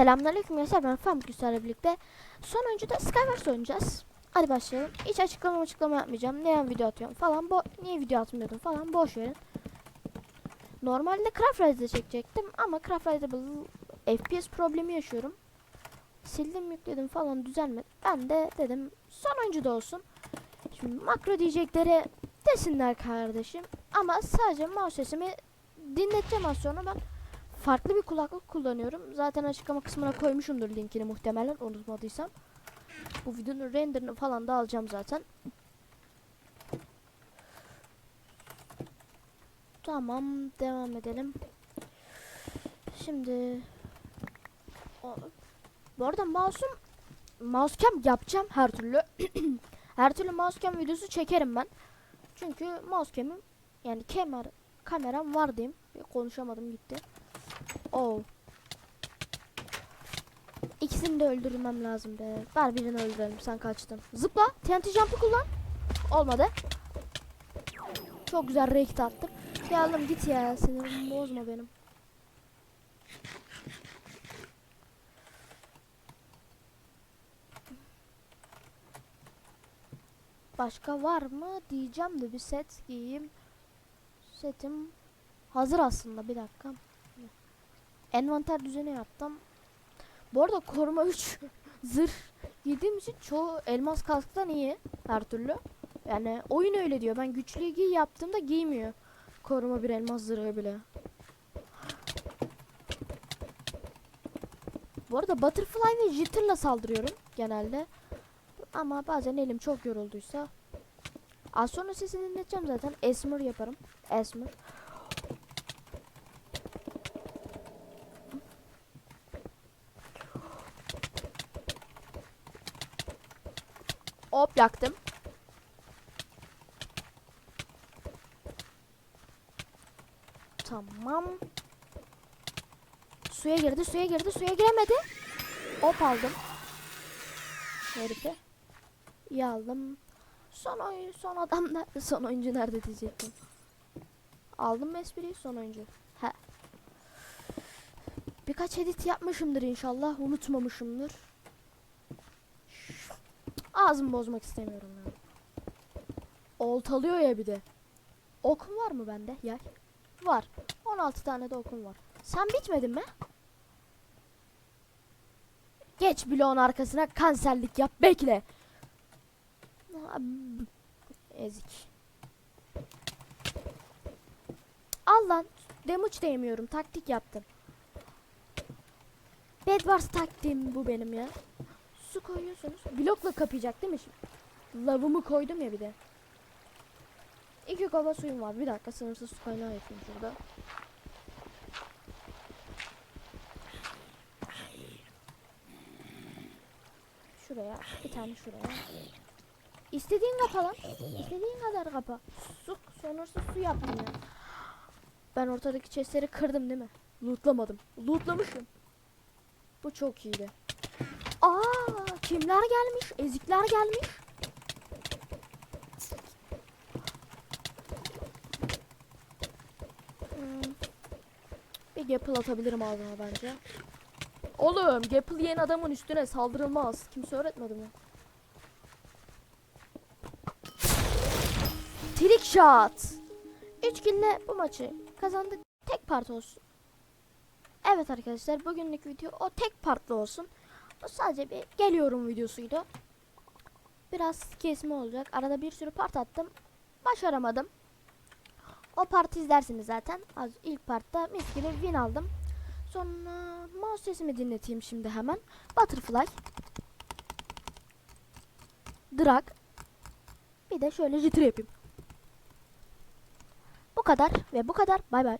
Selamünaleyküm gençler ben Famuk Güçler'le birlikte son oyuncuda Skywars oynayacağız. Hadi başlayalım. Hiç açıklama açıklama yapmayacağım. Ne yan video atıyorum falan. Bo niye video atmıyordum falan. Boş verin. Normalde Craft çekecektim ama Craft Rise'de FPS problemi yaşıyorum. Sildim yükledim falan düzelmedi. Ben de dedim son oyuncuda olsun. Şimdi makro diyecekleri desinler kardeşim. Ama sadece mouse sesimi dinleteceğim az sonra ben farklı bir kulaklık kullanıyorum. Zaten açıklama kısmına koymuşumdur linkini muhtemelen unutmadıysam. Bu videonun renderini falan da alacağım zaten. Tamam devam edelim. Şimdi bu arada mouse'um mousecam yapacağım her türlü. her türlü mousecam videosu çekerim ben. Çünkü mousecam'im yani kamera kameram var diyeyim. Konuşamadım gitti. Oh. İkisini de öldürmem lazım be. Ver birini öldürelim sen kaçtın. Zıpla. TNT jump'ı kullan. Olmadı. Çok güzel rekt attım. Oğlum git ya. Sinirimi bozma benim. Başka var mı diyeceğim de bir set giyeyim. Setim hazır aslında bir dakika. Envanter düzeni yaptım. Bu arada koruma 3 zırh giydiğim için çoğu elmas kasktan iyi her türlü. Yani oyun öyle diyor. Ben güçlü giy yaptığımda giymiyor. Koruma bir elmas zırhı bile. Bu arada Butterfly ve Jitter'la saldırıyorum genelde. Ama bazen elim çok yorulduysa. Az sonra sesini dinleteceğim zaten. Esmer yaparım. Esmer. Hop yaktım. Tamam. Suya girdi, suya girdi, suya giremedi. Hop aldım. Herifi. İyi aldım. Son oyun, son adam nerede? Son oyuncu nerede diyecektim. Aldım espriyi? Son oyuncu. He. Birkaç edit yapmışımdır inşallah. Unutmamışımdır. Ağzımı bozmak istemiyorum ya. Oltalıyor ya bir de. Okum var mı bende? Yay. Var. 16 tane de okum var. Sen bitmedin mi? Geç bloğun arkasına kanserlik yap. Bekle. Ezik. Al lan. Damage değmiyorum. Taktik yaptım. Bedwars taktiğim bu benim ya. Su koyuyorsunuz. Blokla kapayacak değil mi şimdi? Lavımı koydum ya bir de. İki kova suyum var. Bir dakika sınırsız su kaynağı yapayım şurada. Şuraya. Bir tane şuraya. İstediğin kapa lan. İstediğin kadar kapa. Su. Sınırsız su yaptım ya. Ben ortadaki chestleri kırdım değil mi? Lootlamadım. Lootlamışım. Bu çok iyiydi. Aa, kimler gelmiş? Ezikler gelmiş. Hmm. Bir gapple atabilirim ağzıma bence. Oğlum gapple yiyen adamın üstüne saldırılmaz. Kimse öğretmedi mi? Trick shot. 3 kille bu maçı kazandık. Tek part olsun. Evet arkadaşlar bugünlük video o tek partlı olsun. Bu sadece bir geliyorum videosuydu. Biraz kesme olacak. Arada bir sürü part attım. Başaramadım. O partı izlersiniz zaten. Az ilk partta mis gibi win aldım. Sonra mouse sesimi dinleteyim şimdi hemen. Butterfly. Drag. Bir de şöyle jitter yapayım. Bu kadar ve bu kadar. Bay bay.